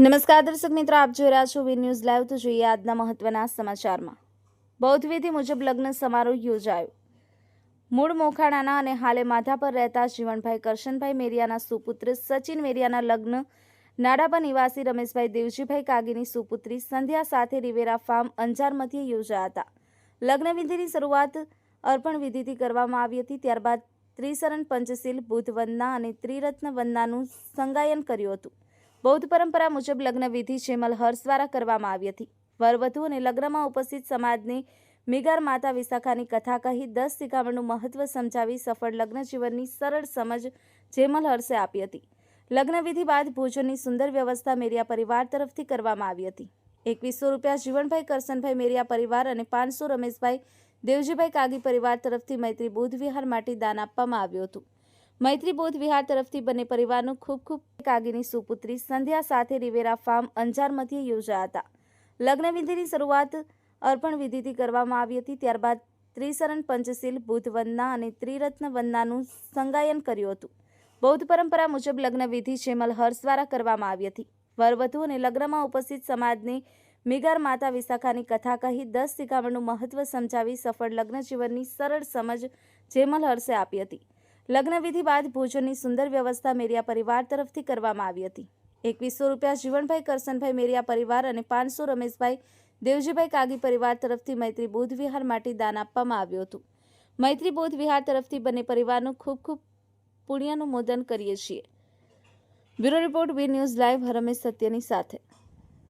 નમસ્કાર દર્શક મિત્રો, આપ જોઈ રહ્યા છો વી ન્યૂઝ લાઈવ. તો જોઈએ આજના મહત્વના સમાચારમાં. બૌદ્ધવિધિ મુજબ લગ્ન સમારોહ યોજાયો. મૂળ મોખાણાના અને હાલે માથા પર રહેતા જીવણભાઈ કરશનભાઈ મેરિયાના સુપુત્ર સચિન મેરિયાના લગ્ન. નાડાપા નિવાસી રમેશભાઈ દેવજીભાઈ કાગીની સુપુત્રી સંધ્યા સાથે રિવેરા ફાર્મ અંજાર મધ્યે યોજાયા હતા. લગ્નવિધિની શરૂઆત અર્પણ વિધિથી કરવામાં આવી હતી. ત્યારબાદ ત્રિશરણ પંચશીલ બુધ વંદના અને ત્રિરત્ન વંદનાનું સંગાયન કર્યું હતું. બૌદ્ધ પરંપરા મુજબ લગ્ન વિધિ જેમલ હર્ષ દ્વારા કરવામાં આવી હતી. વરવધુ અને લગ્નમાં ઉપસ્થિત સમાજને મિગાર માતા વિશાખાની કથા કહી દસ શિખામણનું મહત્વ સમજાવી સફળ લગ્ન જીવનની સરળ સમજ જેમલ હર્ષે આપી હતી. લગ્નવિધિ બાદ ભોજનની સુંદર વ્યવસ્થા મેરિયા પરિવાર તરફથી કરવામાં આવી હતી. એકવીસો રૂપિયા જીવણભાઈ કરસનભાઈ મેરિયા પરિવાર અને પાંચસો રમેશભાઈ દેવજીભાઈ કાગી પરિવાર તરફથી મૈત્રી બુદ્ધ વિહાર માટે દાન આપવામાં આવ્યું હતું. મૈત્રી બૌદ્ધ વિહાર તરફથી બંને પરિવારનું ખૂબ ખૂબ કાગીની સુપુત્રી સંધ્યા સાથે રિવેરા ફાર્મ અંજાર મધ્યે યોજાયા હતા. લગ્ન વિધિની શરૂઆત અર્પણ વિધિથી કરવામાં આવી હતી. ત્યારબાદ ત્રિશરણ પંચશીલ બુદ્ધ વંદના અને ત્રિરત્ન વંદનાનું સંગાયન કર્યું હતું. બૌદ્ધ પરંપરા મુજબ લગ્ન વિધિ જેમલ હર્ષ દ્વારા કરવામાં આવી હતી. વરવધુ અને લગ્નમાં ઉપસ્થિત સમાજને મિગાર માતા વિશાખાની કથા કહી દસ શિખામણનું મહત્વ સમજાવી સફળ લગ્ન જીવનની સરળ સમજ જેમલ હર્ષે આપી હતી. લગ્ન વિધિ બાદ ભોજનની સુંદર વ્યવસ્થા મેરિયા પરિવાર તરફથી કરવામાં આવી હતી. એકવીસો રૂપિયા જીવણભાઈ કરસનભાઈ મેરિયા પરિવાર અને પાંચસો રમેશભાઈ દેવજીભાઈ કાગી પરિવાર તરફથી મૈત્રી બૌદ્ધ વિહાર માટે દાન આપવામાં આવ્યું હતું. મૈત્રી બૌદ્ધ વિહાર તરફથી બંને પરિવારનું ખૂબ ખૂબ પુણ્યનું મોદન કરીએ છીએ. Bureau report V news live Harmesh સત્યની સાથે.